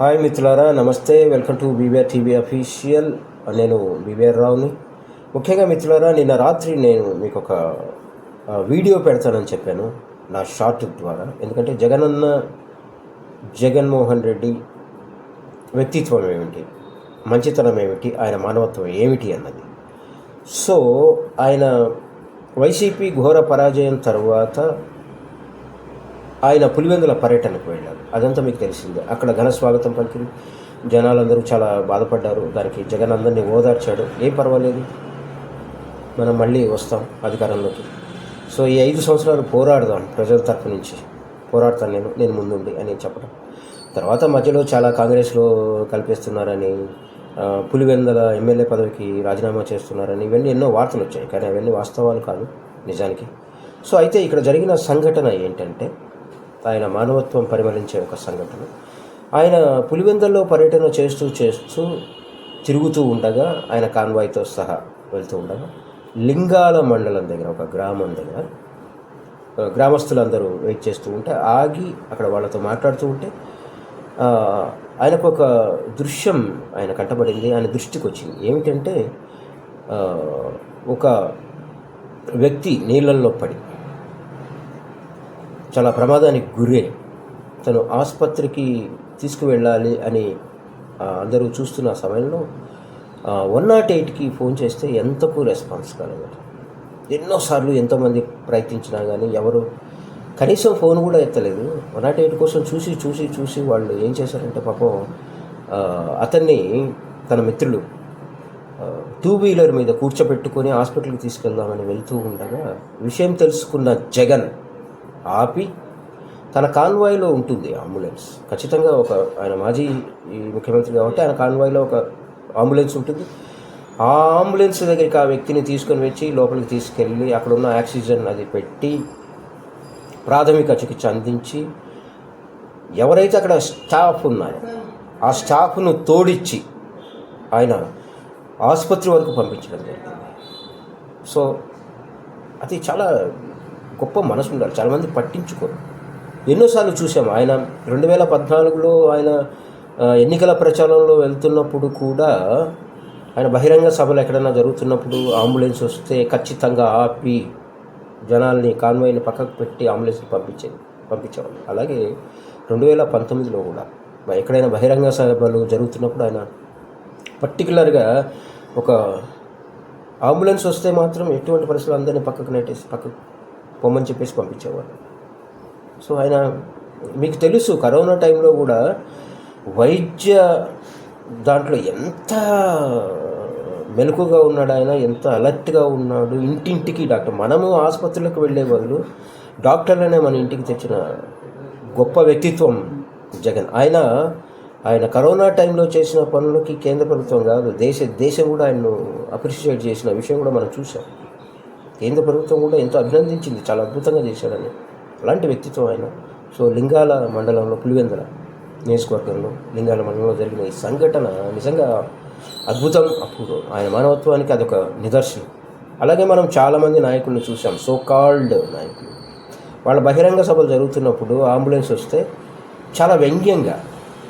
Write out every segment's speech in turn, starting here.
Hi మిత్రులారా నమస్తే. Welcome to BBR TV official. నేను బీబీఆర్ రావుని. ముఖ్యంగా మిత్రులారా నిన్న రాత్రి నేను మీకు ఒక వీడియో పెడతానని చెప్పాను నా షార్ట్ ద్వారా. ఎందుకంటే జగనన్న జగన్మోహన్ రెడ్డి వ్యక్తిత్వం ఏమిటి మంచితనం ఏమిటి ఆయన మానవత్వం ఏమిటి అన్నది. సో ఆయన వైసీపీ ఘోర పరాజయం తర్వాత ఆయన పులివెందుల పర్యటనకు వెళ్ళారు అదంతా మీకు తెలిసిందే. అక్కడ ఘన స్వాగతం పలికింది. జనాలందరూ చాలా బాధపడ్డారు. దానికి జగన్ అందరినీ ఓదార్చాడు. ఏం పర్వాలేదు. మనం మళ్ళీ వస్తాం అధికారంలోకి. సో ఈ ఐదు సంవత్సరాలు పోరాడదాం ప్రజల తరపు నుంచి. పోరాడతాను నేను. నేను ముందుండి అని చెప్పడం. తర్వాత మధ్యలో చాలా కాంగ్రెస్లో కల్పిస్తున్నారని పులివెందల ఎమ్మెల్యే పదవికి రాజీనామా చేస్తున్నారని ఇవన్నీ ఎన్నో వార్తలు వచ్చాయి. కానీ అవన్నీ వాస్తవాలు కాదు నిజానికి. సో అయితే ఇక్కడ జరిగిన సంఘటన ఏంటంటే ఆయన మానవత్వం పరిమళించే ఒక సంఘటన. ఆయన పులివెందల్లో పర్యటన చేస్తూ చేస్తూ తిరుగుతూ ఉండగా ఆయన కాన్వాయ్తో సహా వెళ్తూ ఉండగా లింగాల మండలం దగ్గర ఒక గ్రామం దగ్గర గ్రామస్తులందరూ వెయిట్ చేస్తూ ఉంటే ఆగి అక్కడ వాళ్ళతో మాట్లాడుతూ ఉంటే ఆయనకు ఒక దృశ్యం ఆయన కట్టబడింది ఆయన దృష్టికి వచ్చింది. ఏమిటంటే ఒక వ్యక్తి నీళ్ళల్లో పడి చాలా ప్రమాదానికి గురై తను ఆసుపత్రికి తీసుకువెళ్ళాలి అని అందరూ చూస్తున్న సమయంలో వన్ నాట్ ఎయిట్కి ఫోన్ చేస్తే ఎంతకు రెస్పాన్స్ కాలేదు ఎన్నోసార్లు ఎంతోమంది ప్రయత్నించినా కానీ ఎవరు కనీసం ఫోన్ కూడా ఎత్తలేదు. వన్ నాట్ ఎయిట్ కోసం చూసి చూసి చూసి వాళ్ళు ఏం చేశారంటే పాపం అతన్ని తన మిత్రులు టూ వీలర్ మీద కూర్చోబెట్టుకొని హాస్పిటల్కి తీసుకెళ్దామని వెళ్తూ ఉండగా విషయం తెలుసుకున్న జగన్ ఆపి తన కాన్వాయ్లో ఉంటుంది అంబులెన్స్. ఖచ్చితంగా ఒక ఆయన మాజీ ఈ ముఖ్యమంత్రి కాబట్టి ఆయన కాన్వాయ్లో ఒక అంబులెన్స్ ఉంటుంది. ఆ అంబులెన్స్ దగ్గరికి ఆ వ్యక్తిని తీసుకొని వచ్చి లోపలికి తీసుకెళ్ళి అక్కడ ఉన్న ఆక్సిజన్ అది పెట్టి ప్రాథమిక చికిత్స అందించి ఎవరైతే అక్కడ స్టాఫ్ ఉన్నారో ఆ స్టాఫ్ను తోడిచ్చి ఆయన ఆసుపత్రి వరకు పంపించడం జరిగింది. సో అది చాలా గొప్ప మనసు ఉండాలి. చాలామంది పట్టించుకోరు. ఎన్నోసార్లు చూసాము ఆయన రెండు వేల పద్నాలుగులో ఆయన ఎన్నికల ప్రచారంలో వెళ్తున్నప్పుడు కూడా ఆయన బహిరంగ సభలు ఎక్కడైనా జరుగుతున్నప్పుడు అంబులెన్స్ వస్తే ఖచ్చితంగా ఆపి జనాల్ని కాన్వాయ్ని పక్కకు పెట్టి అంబులెన్స్ని పంపించేది పంపించేవాళ్ళు. అలాగే రెండు వేల పంతొమ్మిదిలో కూడా ఎక్కడైనా బహిరంగ సభలు జరుగుతున్నప్పుడు ఆయన పర్టికులర్గా ఒక అంబులెన్స్ వస్తే మాత్రం ఎటువంటి పరిస్థితులు అందరినీ పక్కకు నెట్టేసి పక్కకు పొమ్మని చెప్పేసి పంపించేవాడు సో ఆయన మీకు తెలుసు కరోనా టైంలో కూడా వైద్య దాంట్లో ఎంత మెలకుగా ఉన్నాడు ఆయన ఎంత అలర్ట్గా ఉన్నాడు ఇంటింటికి డాక్టర్ మనము ఆసుపత్రులకు వెళ్ళే బదులు డాక్టర్లనే మన ఇంటికి తెచ్చిన గొప్ప వ్యక్తిత్వం జగన్. ఆయన ఆయన కరోనా టైంలో చేసిన పనులకి కేంద్ర ప్రభుత్వం కాదు దేశ దేశం కూడా ఆయన్ను అప్రిషియేట్ చేసిన విషయం కూడా మనం చూసాం కేంద్ర ప్రభుత్వం కూడా ఎంతో అభినందించింది చాలా అద్భుతంగా చేశాడని. అలాంటి వ్యక్తిత్వం ఆయన. సో లింగాల మండలంలో పులివెందల నియోజకవర్గంలో లింగాల మండలంలో జరిగిన ఈ సంఘటన నిజంగా అద్భుతం. అప్పుడు ఆయన మానవత్వానికి అదొక నిదర్శనం. అలాగే మనం చాలామంది నాయకుల్ని చూసాం సో కాల్డ్ నాయకులు. వాళ్ళ బహిరంగ సభలు జరుగుతున్నప్పుడు అంబులెన్స్ వస్తే చాలా వ్యంగ్యంగా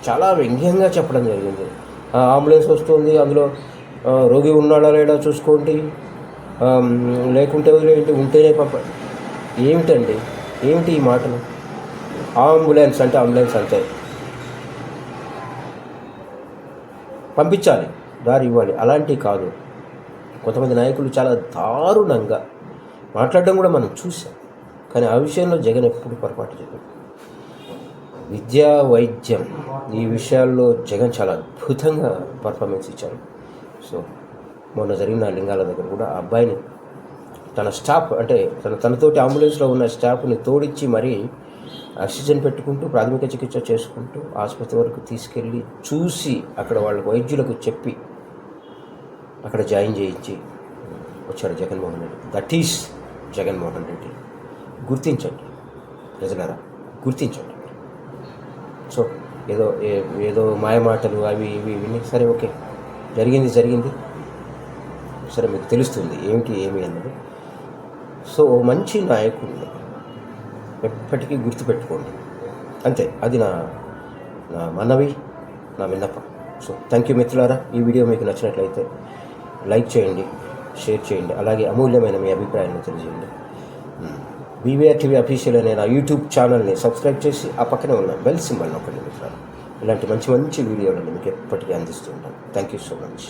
చాలా వ్యంగ్యంగా చెప్పడం జరిగింది. ఆ అంబులెన్స్ వస్తుంది అందులో రోగి ఉన్నాడా లేడా చూసుకోండి లేకుంటే వదిలేయండి ఉంటేనే పంప. ఏమిటండి? ఏమిటి ఈ మాటలు? అంబులెన్స్ అంటే అంబులెన్స్ అంతే. పంపించాలి దారి ఇవ్వాలి. అలాంటివి కాదు. కొంతమంది నాయకులు చాలా దారుణంగా మాట్లాడడం కూడా మనం చూసాం కానీ ఆ విషయంలో జగన్ ఎప్పుడు పొరపాటు చేయలేదు. విద్యా వైద్యం ఈ విషయాల్లో జగన్ చాలా అద్భుతంగా పర్ఫార్మెన్స్ ఇచ్చారు. సో మొన్న జరిగిన లింగాల దగ్గర కూడా ఆ అబ్బాయిని తన స్టాఫ్ అంటే తన తనతోటి అంబులెన్స్లో ఉన్న స్టాఫ్ని తోడిచ్చి మరీ ఆక్సిజన్ పెట్టుకుంటూ ప్రాథమిక చికిత్స చేసుకుంటూ ఆసుపత్రి వరకు తీసుకెళ్ళి చూసి అక్కడ వాళ్ళ వైద్యులకు చెప్పి అక్కడ జాయిన్ చేయించి వచ్చాడు Jaganmohan Reddy. That is Jaganmohan Reddy. గుర్తించండి ప్రజలారా గుర్తించండి. సో ఏదో ఏ- ఏదో మాయమాటలు అవి ఇవి విని సరే ఓకే. జరిగింది జరిగింది. సరే మీకు తెలుస్తుంది ఏమిటి ఏమి అన్నది. సో మంచి నాయకుడిని ఎప్పటికీ గుర్తుపెట్టుకోండి. అంతే అది నా నా మనవి నా విన్నపం. సో థ్యాంక్ యూ మిత్రులారా. ఈ వీడియో మీకు నచ్చినట్లయితే లైక్ చేయండి షేర్ చేయండి అలాగే అమూల్యమైన మీ అభిప్రాయాన్ని తెలియజేయండి. Hmm. బీవీఆర్ టీవీ అఫీషియల్ అనే నా యూట్యూబ్ ఛానల్ని సబ్స్క్రైబ్ చేసి ఆ పక్కనే ఉన్న బెల్ సింబల్ నొక్కండి మిత్రులారా. ఇలాంటి మంచి మంచి వీడియోలను మీకు ఎప్పటికీ అందిస్తూ ఉంటాను. Thank you so much